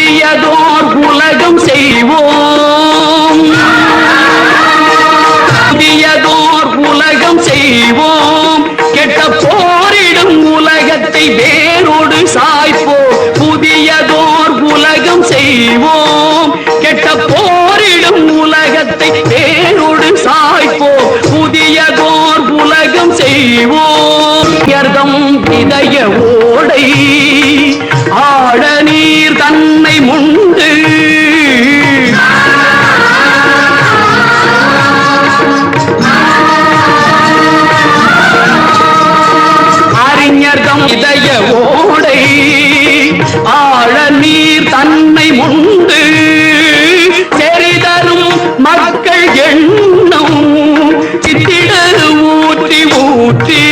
புதியதோர் உலகம் செய்வோம். புதியதோர் உலகம் செய்வோம். கெட்ட போரிடும் உலகத்தை வேரோடு சாய்ப்போம். புதியதோர் உலகம் செய்வோம். கெட்ட போரிடும் உலகத்தை வேரோடு சாய்ப்போம். புதியதோர் உலகம் செய்வோம். இதயம் ஓடை ஆழ நீர் தன்மை முண்டு அறிஞர்தம் இதய ஓடை ஆழ நீர் தன்மை முண்டு செறிதரும் மக்கள் எண்ணம் சித்திடரு ஊற்றி ஊற்றி